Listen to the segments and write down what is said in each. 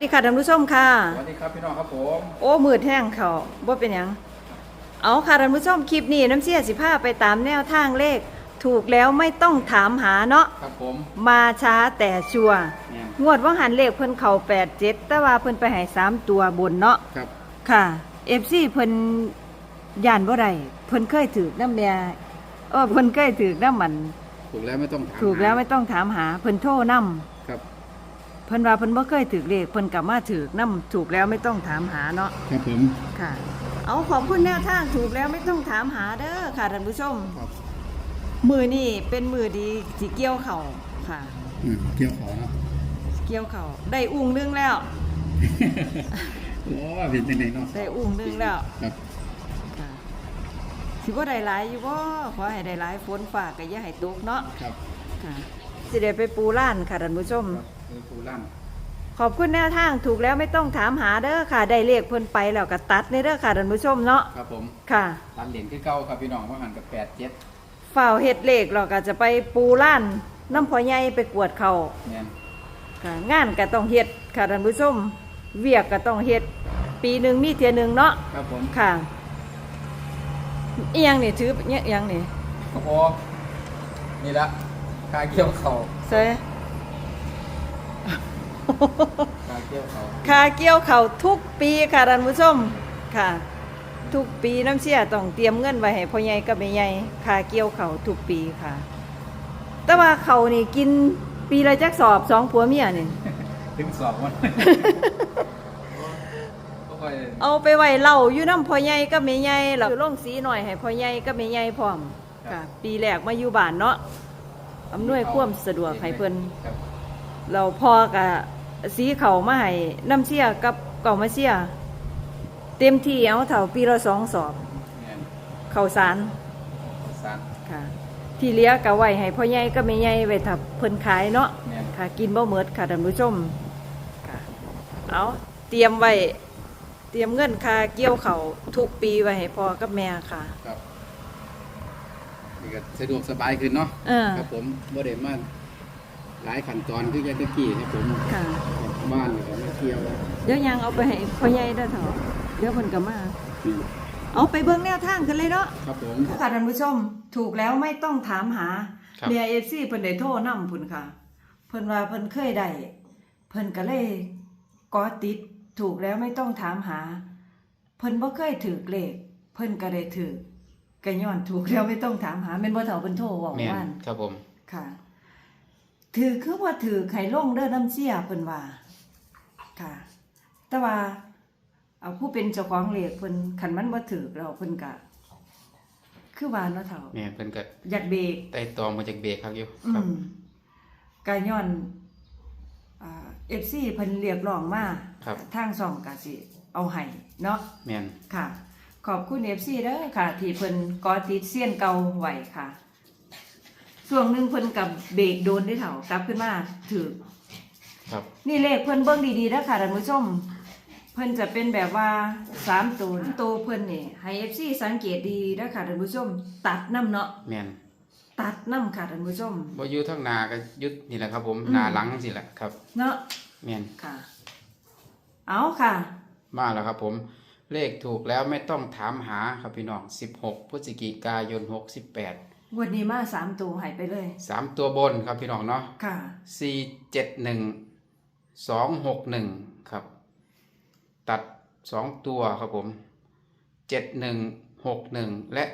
สวัสดีค่ะท่านผู้ชมค่ะ สวัสดีครับพี่น้องครับผมโอ้มืดแห้งเขาบ่เป็นหยัง เอาค่ะท่านผู้ชมคลิปนี้น้ำเสียสิพาไปตามแนวทางเลข ถูกแล้วไม่ต้องถามหาเนาะครับผมมาช้าแต่ชัวร์เนี่ยงวดว่าหันเลขเพิ่นเข่า87แต่ว่าเพิ่นไปให้3ตัวบนเนาะครับค่ะ FC เพิ่นย่านบ่ได้เพิ่นเคยถือน้ำแม่เออเพิ่นเคยถือน้ำมัน ถูกแล้วไม่ต้องถามถูกแล้วไม่ต้องถามหาเพิ่นโทรนํครับ เพิ่นว่าเพิ่นบ่เคยถือเลขเพิ่นกลับมาถือนํถูกแล้วไม่ต้องถามหาเนาะครับผมค่ะ เอาขอบคุณแนวทางถูกแล้วไม่ต้องถามหาเด้อค่ะท่านผู้ชม ครับมือนี่เป็นมือดีสีเกี่ยวเข่าค่ะ อืมเกี่ยวขอเนาะ เกี่ยวเข่าได้อุ้งนึงแล้ว โอ้เป็นยังไงเนาะได้อุ้งนึงแล้วครับค่ะสิบ่ได้หลายอยู่บ่ขอให้ได้หลายฝนฟ้าก็อย่าให้ตกเนาะครับค่ะสิได้ไปปูล้านค่ะท่านผู้ชม ครับคือปูลั่นขอบคุณแนวทางถูกแล้วไม่ต้องถามหาเด้อค่ะ ได้เลขเพิ่นไปแล้วก็ตัดในเด้อค่ะท่านผู้ชมเนาะครับผมค่ะตันเหรียญคือเก้าครับพี่น้องว่าหันกับแปดเจ็ดฝ่าวเฮ็ดเลขเราก็จะไปปูล้านน้ำพอใหญ่ไปกวดเขาเนี่ยค่ะงานก็ต้องเฮ็ดค่ะท่านผู้ชมเวียกก็ต้องเฮ็ดปีหนึ่งมีเทียหนึ่งเนาะครับผมค่ะอีหยังนี่ถือเนี่ยอีหยังนี่โอ้โหนี่ละคาเกี่ยวเขาใส่ คาเกี่ยวเขาค่าเกี่ยวเขาวทุกปีค่ะท่านผู้ชมค่ะ ทุกปีน้ำเสียต้องเตรียมเงินไว้ให้พ่อใหญ่กับแม่ใหญ่ค่าเกี่ยวเขาวทุกปีค่ะ แต่ว่าเขาวนี่กินปีละจักสอบสองผัวเมียนี่ถึงสองวันก็ไปเอาไปไว้เหล่าอยู่น้ำพ่อใหญ่กับแม่ใหญ่แล้วลงสีหน่อยให้พ่อใหญ่กับแม่ใหญ่พร้อมค่ะ ปีแรกมาอยู่บ้านเนาะอำนวยความสะดวกให้เพิ่นครับเราพอกับ สีเขามาให้น้ำเชี่ยกับเก่ามาเชี่ยเต็มที่เอาเท่าปีละสองสอบเนี่ยข้าวสารสารค่ะ ที่เหลี้ยกะไว้ให้พ่อใหญ่กับแม่ใหญ่ไว้ถ้าเพิ่นขายเนาะเนี่ยค่ะ กินบ่หมดค่ะท่านผู้ชมค่ะเอาเตรียมไว้เตรียมเงินค่าเกี่ยวเขาวทุกปีไว้ให้พ่อกับแม่ค่ะครับนี่ก็สะดวกสบายขึ้นเนาะเออครับผมบ่ได้มา หลายขั้นตอนคือยังตะกี้ครับผมค่ะบ้านนี่ก็มาเที่ยวเดี๋ยวยังเอาไปให้พ่อใหญ่ได้อเถอะเดี๋ยวเพิ่นก็มานี่เอาไปเบิ่งแนวทางกันเลยเนาะครับผมค่ะท่านผู้ชมถูกแล้วไม่ต้องถามหาครับเมียเอฟซีเพิ่นได้โทรนำพุ่นค่ะ เพิ่นว่าเพิ่นเคยได้เพิ่นก็เลยกอติดถูกแล้วไม่ต้องถามหา เพิ่นบ่เคยถือเลขเพิ่นก็ได้ถือก็ย้อนถูกแล้วไม่ต้องถามหาแม่นบ่เฒ่าเพิ่นโทรเว้าแม่นว่านครับผมค่ะ ถือคือว่าถือไข่ลงเด้อน้ำเสียเพิ่นว่าค่ะ แต่ว่าเอาผู้เป็นเจ้าของเลขเพิ่นคันมันบ่ถือแล้วเพิ่นก็คือว่าเนาะเฒ่าแม่นเพิ่นก็อยากเบรกไต่ตองมาจากเบรกครับอยู่อืครับมกาย้อนอ่า FC เพิ่นเรียกร้องมาครับทางช่องก็สิ เอาให้เนาะ แม่นค่ะ ขอบคุณ FC เด้อค่ะ ที่เพิ่นกอติดเสี้ยนเก่าไว้ค่ะ ช่วงหนึงเพิ่นกับเบรกโดนได้เถ่ากลับขึ้นมาถือครับ นี่เลขเพิ่นเบิ่งดีๆนะค่ะท่านผู้ชม เพิ่นจะเป็นแบบว่าสามตัวตัวเพิ่นนี่ให้ FC สังเกตดีนะค่ะท่านผู้ชม ตัดน้ำเนาะแม่นตัดน้ำค่ะท่านผู้ชม บ่อยู่ทางหน้าก็ยึดนี่แหละครับ ผมอืม หน้าหลังสิแหละครับเนาะแม่นค่ะ เอาค่ะ มาแล้วครับ ผม เลขถูกแล้วไม่ต้องถามหาครับพี่น้อง16พฤศจิกายน68 วันนี้มาสามตัวใหายไปเลย สามตัวบนครับพี่น้องเนาะค่ะ471 261ครับ ตัด2ตัวครับผม71 61และ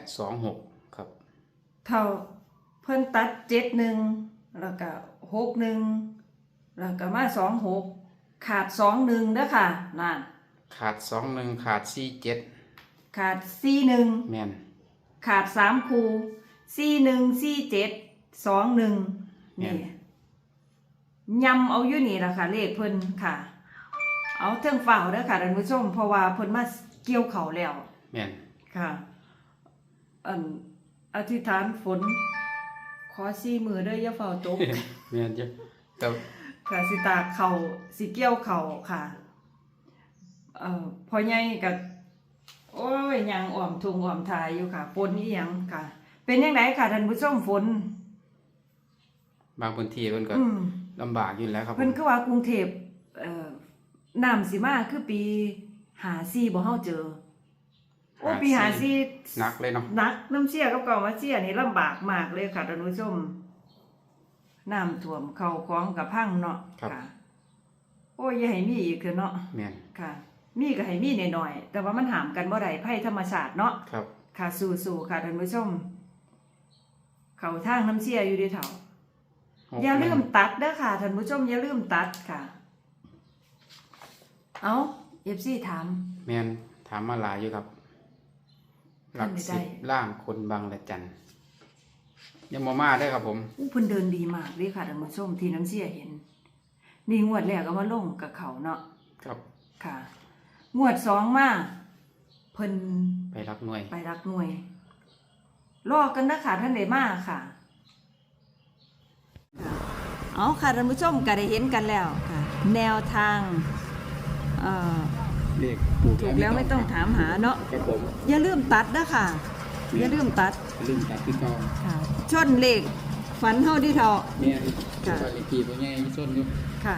26ครับ เท่าเพิ่นตัดเจ็ดหนึ่งแล้วก็หกหนึ่งแล้วก็มาสองหกขาดสองหนึ่งเด้อค่ะนั่นขาด21ขาด47ขาดสี่หนึ่งแม่นขาดสามคู สี่หนึ่งสี่เจ็ดสองหนึ่งแม่นี่นยำเอาอยู่นี่ละค่ะ เลขเพิ่นค่ะ เอาเทิงเฝ้าเด้อค่ะท่านผู้ชมเพราะว่าเพิ่นมาเกี่ยวเขาวแล้ว แม่นค่ะ อันอธิษฐานฝน ขอซี่มือเด้ออย่าเฝ้าตก แม่นจ้ะครับค่ะสิตากเขาสิเกี่ยวเขาค่ะ เอ่อพอใหญ่กับโอ้ยยังอ่อมทุงอ่อมทายอยู่ค่ะฝนนี่ยังค่ะ เป็นยังไงค่ะท่านผู้ชมฝน บางพื้นที่เพิ่นก็อืมลำบากอยู่แล้วครับผเพิ่นมก็ว่ากรุงเทพเอ่อน้ำสิมาคือปีหาซีบ่เฮาเจอ โอ้ปีหาซีหนักเลยเนาะหนักน้ำเชี่ยกับเก่ามาเชี่ยนี่ลำบากมากเลยค่ะท่านผู้ชมน้ำท่วมเข้าของกับพังเนาะค่ะ โอ้ยอย่าให้มีอีกคือเนาะ แม่นค่ะ มีก็ให้มีหน่อยๆ แต่ว่ามันหามกันบ่ได้ภัยธรรมชาติเนาะ ครับ ค่ะสู้ๆค่ะท่านผู้ชม เข้าทางน้ำเชี่ยอยู่เดีเถ่าหกอย่าลืมหนึ่งตัดเด้อค่ะท่านผู้ชมอย่าลืมตัดค่ะ เอาเอฟซีถาม แม่นถามมาหลายอยู่ครับ หลักท่านไม่ได้สิบล่างคนบางละจันยังมามาได้อครับผมอู้เพิ่นเดินดีมากเลยค่ะท่านผู้ชมที่น้ำเชี่ยเห็น นี่งวดแรกเอามาลงกับเขาเนาะครับค่ะ งวดสองมาเพิ่นไปรักหน่วย ไปรักหน่วย รอกันนะค่ะท่านได้มาค่ะค่ะ เอาค่ะท่านผู้ชมก็ได้เห็นกันแล้วค่ะ แนวทางเอ่อเลขถูกแล้วไม่ต้องถามหาเนาะครับผมอย่าลืมตัดนะค่ะอย่าลืมตัดลืมตัดที่กองค่ะชนเลขฝันเฮาที่เทาแม่นค่ะบ้านเลขที่พ่อใหญ่ส้นอยู่ค่ะ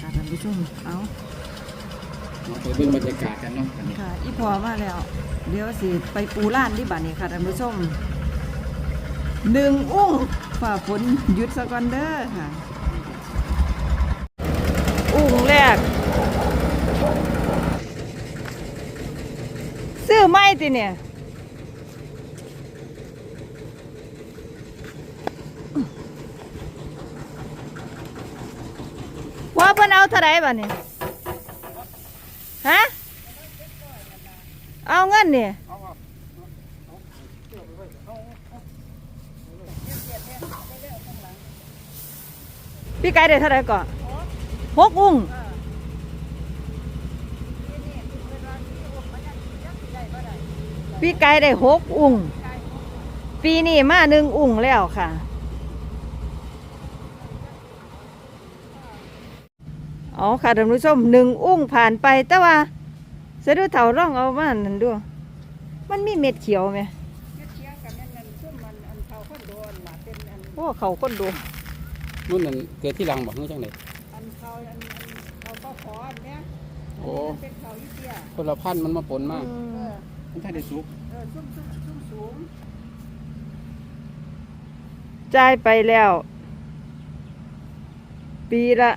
ค่ะท่านผู้ชมเอามาไปเบิ่งบรรยากาศกันเนาะอันนี้ค่ะ อีพอมาแล้ว เดี๋ยวสิไปปูล้านที่บ้านนี้ค่ะท่านผู้ชมหนึ่งอุ้งฝ่าฝนหยุดสะก่อนเด้อค่ะ อุ้งแรก ซื้อไม่ติเนี่ยว่าเพิ่นเอาเท่าไรบัดนี้ฮะ เอาเงินนี่พี่ไก่ได้เท่าไหร่ก่อนหกอุ้งพี่ไก่ได้หกอุ้งปีนี้มาหนึ่งอุ้งแล้วค่ะอ๋อค่ะท่านผู้ชมหนึ่งอุ้งผ่านไปแต่ว่า เสยดูเถาร่องเอามานั่นด้วยมันมีเม็ดเขียวไหมเทียงกันนั่นนั่นซุ่มมันอันเขาคนโดนล่ะเป็นอันโอ้เขาคนดูรุ่นนั้นเกิดที่หลังบอกเฮ้ยจังไดอันเขาอันอันเขาก็ขออันเนี้ยโอ้มันเป็นเขาอีเตี้ยคนละพันธุ์มันมาปนมากอืเอมอมันถ้าได้สุกเออซุ่มซุ่มซุ่มสูงจ่ายไปแล้ว ปีละ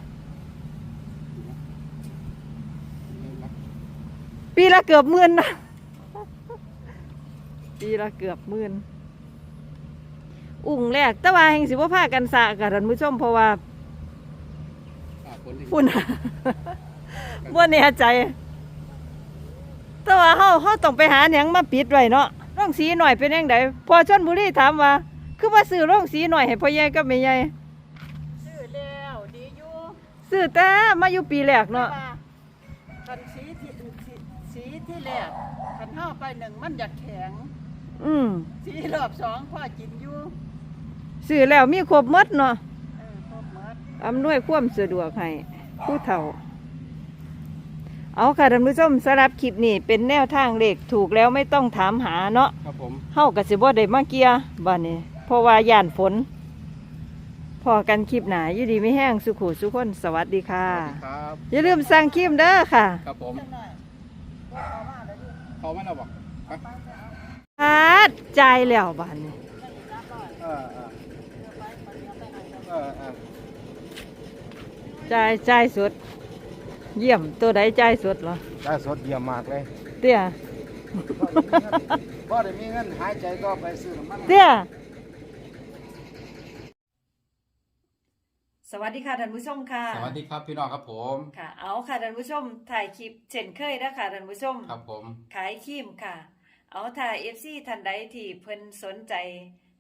ปีละเกือบหมื่นนะปีละเกือบหมื่นอุ้งแรกแต่ว่าแห่งสิว่าพากันสะกับท่านผู้ชมเพราะว่าอ่าคนที่พุ่นว่าแน่ใจแต่ว่าเฮาเฮาต้องไปหาหยังมาปิดไว้เนาะร่องสีหน่อยเป็นยังไงพอชนบุรีถามว่า คือว่าซื้อร่องสีหน่อยให้พ่อใหญ่กับแม่ใหญ่ซื้อแล้วดีอยู่ซื้อแต่มาอยู่ปีแรกเนาะ ที่แรกคันห้าไปหนึ่งมันอยากแข็งอืมสีรอบสองพ่อกินอยู่ซื้อแล้วมีครบหมดเนาะเออครบหมดอำนวยความสะดวกให้ผู้เฒ่า เอาค่ะท่านผู้ชมสำหรับคลิปนี้เป็นแนวทางเลขถูกแล้วไม่ต้องถามหาเนาะครับผม เฮากับสิบ่ได้มาเกียร์บ้านนี้เพราะว่าย่านฝน พอกันคลิปหนาอยู่ดีไม่แห้งสุขุสุขคนสวัสดีค่ะ สวัสดีครับ อย่าลืมสั่งครีมเด้อค่ะ ครับผม จังหน่อยว่า เอามาแล้วดิเขาไม่เราบอกครับพาดใจายแล้วบ้านนี้เออเออเออเออใจายใจายสุด เยี่ยมตัวใดใจายสุดเหรอได้สดเยี่ยมมากเลย เตี้ยพ่อได้มีเงินหายใจก็ไปซื้อน้ำมันเตี้ย สวัสดีค่ะท่านผู้ชมค่ะสวัสดีครับพี่น้องครับผมค่ะ เอาค่ะท่านผู้ชมถ่ายคลิปเช่นเคยนะค่ะท่านผู้ชมครับผมขายครีมค่ะ เอาถ้าเอฟซีท่านใดที่เพิ่นสนใจ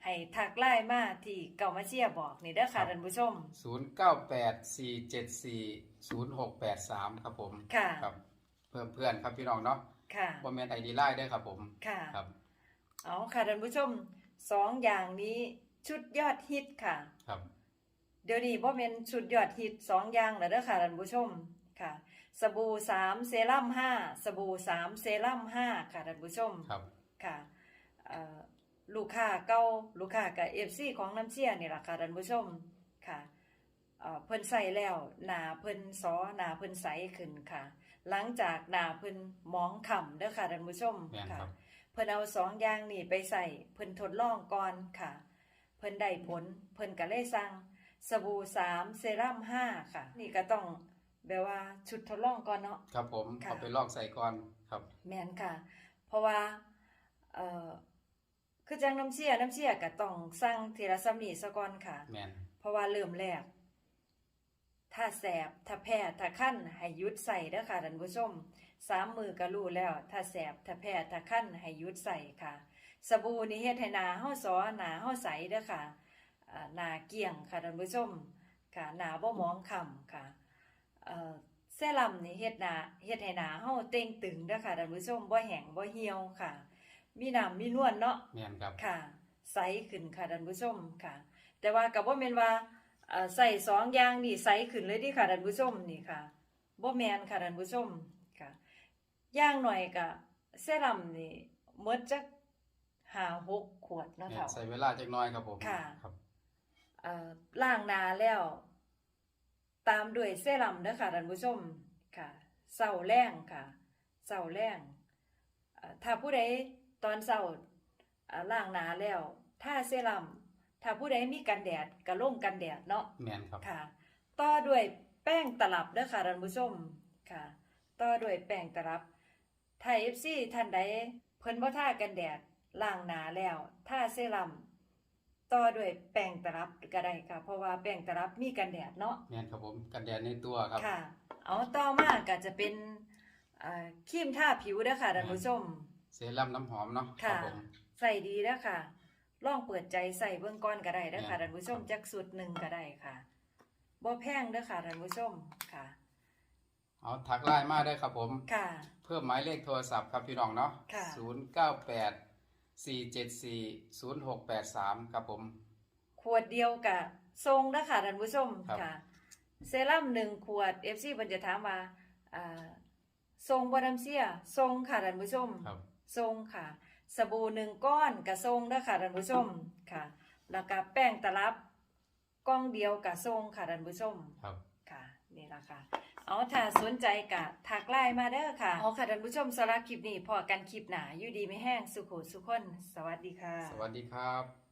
ให้ทักไลน์มาที่เก่ามาเชียร์บอกนี่เด้อค่ะท่านผู้ชมศูนย์เก้าแปดสี่เจ็ดสี่ศูนย์หกแปดสามครับผม ค่ะครับเพื่อนเพื่อนครับพี่น้องเนาะ ค่ะบอมแมนไอดีไลน์ด้วยครับผม ค่ะ ครับ เอาค่ะท่านผู้ชมสองอย่างนี้ชุดยอดฮิตค่ะ ครับ เดี๋ยวนี้บ่แม่นชุดยอดฮิตสองอย่างแล้วเด้อค่ะท่านผู้ชมค่ะ สบู่สามเซรั่มห้าสบู่สามเซรั่มห้าค่ะท่านผู้ชมครับ ค่ะเอ่อลูกค้าเก่าลูกค้ากับเอฟซีของน้ำเชี่ยนี่แหละค่ะท่านผู้ชมค่ะเอ่อเพิ่นใส่แล้วหน้าเพิ่นสอหน้าเพิ่นใสขึ้นค่ะ หลังจากหน้าเพิ่นหมองค่ำเด้อค่ะท่านผู้ชมแม่นค่ะครับเพิ่นเอาสองอย่างนี้ไปใส่เพิ่นทดลองก่อนค่ะ เพิ่นได้ผลเพิ่นก็เลยสั่ง สบู่3เซรั่ม5ค่ะ นี่ก็ต้องแบบว่าชุดทดลองก่อนเนาะ ครับผมค่ะ เอาไปลอกใส่ก่อนครับ แม่นค่ะ เพราะว่าเอ่อคือจังน้ำเชี่ยน้ำเชี่ยก็ต้องสั่งทีละซ้ำนี่ซะก่อนค่ะ แมนเพราะว่าเริ่มแรก ถ้าแสบ ถ้าแพ้ ถ้าคั้นให้หยุดใส่เด้อค่ะท่านผู้ชม สามมือก็รู้แล้ว ถ้าแสบ ถ้าแพ้ ถ้าคั้นให้หยุดใส่ค่ะ สบู่นี่เฮ็ดให้หน้าเฮาสอหน้าเฮาใสเด้อค่ะอ่า หน้าเกลี่ยงค่ะท่านผู้ชมค่ะหน้าบ่หมองคล้ำค่ะเอ่อเซรั่มนี่เฮ็ดหน้าเฮ็ดให้หน้าเฮาเต่งตึงเด้อค่ะท่านผู้ชมบ่แห้งบ่เหี่ยวค่ะ มีน้ำมีนวลเนาะแมนครับค่ะ ใสขึ้นค่ะท่านผู้ชมค่ะ แต่ว่ากับว่าแม่นว่าเอ่อใส่สองอย่างนี่ใสขึ้นเลยเดิค่ะท่านผู้ชมนี่ค่ะบ่แม่นค่ะท่านผู้ชมค่ะอย่างหน่อยก็เซรั่มนี่หมดจักห้าหกขวดเนาะแม่นค่ะใส่เวลาจักหน้อยครับผมค่ะครับเอ่อ ล้างหน้าแล้ว ตามด้วยเซรั่มเด้อค่ะท่านผู้ชมค่ะเศร้าแรงค่ะเศร้าแรงเอ่อถ้าผู้ใดตอนเศร้าเอ่อล้างหน้าแล้วถ้าเซรั่มถ้าผู้ใดมีกันแดดก็ลงกันแดดเนาะแมนครับค่ะ ต่อด้วยแป้งตลับเด้อค่ะท่านผู้ชมค่ะ ต่อด้วยแป้งตลับถ้า FC ท่านใดเพิ่นบ่ทากันแดดล้างหน้าแล้วถ้าเซรั่ม ต่อด้วยแป้งตลับก็ได้ค่ะ เพราะว่าแป้งตลับมีกันแดดเนาะแมนครับผมกันแดดในตัวครับ ค่ะ เอาต่อมาก็จะเป็นอ่าครีมทาผิวเด้อค่ะท่านผู้ชม เซรั่มน้ำหอมเนาะครัค่ะผมใส่ดีเด้อค่ะ ลองเปิดใจใส่เบื้องก้อนก็ได้เด้อค่ะแม่นท่านผู้ชมจักสุดหนึ่งก็ได้ค่ะบ่แพงเด้อค่ะท่านผู้ชมค่ะ เอาทักไลน์มาได้ครับผม ค่ะ เพิ่มหมายเลขโทรศัพท์ครับพี่น้องเนาะค่ะศูนย์เก้าแปด สี่เจ็ดสี่ศูนย์หกแปดสามครับผม ขวดเดียวกับทรงเด้อค่ะท่านผู้ชมครับ ค่ะ เซรั่มหนึ่งขวด FC เพิ่นจะถามว่าอ่าทรงบ่น้ำเสียทรงค่ะท่านผู้ชม ครับ ทรงค่ะ สบู่หนึ่งก้อนกับทรงเด้อค่ะท่านผู้ชมค่ะ แล้วก็แป้งตลับกล้องเดียวกับทรงค่ะท่านผู้ชมครับ ค่ะนี่ละค่ะ เอาถ้าสนใจกะทักไลน์มาเด้อค่ะเอาค่ะท่านผู้ชมสำหรับคลิปนี้พอกันคลิปหนาอยู่ดีไม่แห้งสุขุสุขคน สวัสดีค่ะ สวัสดีครับ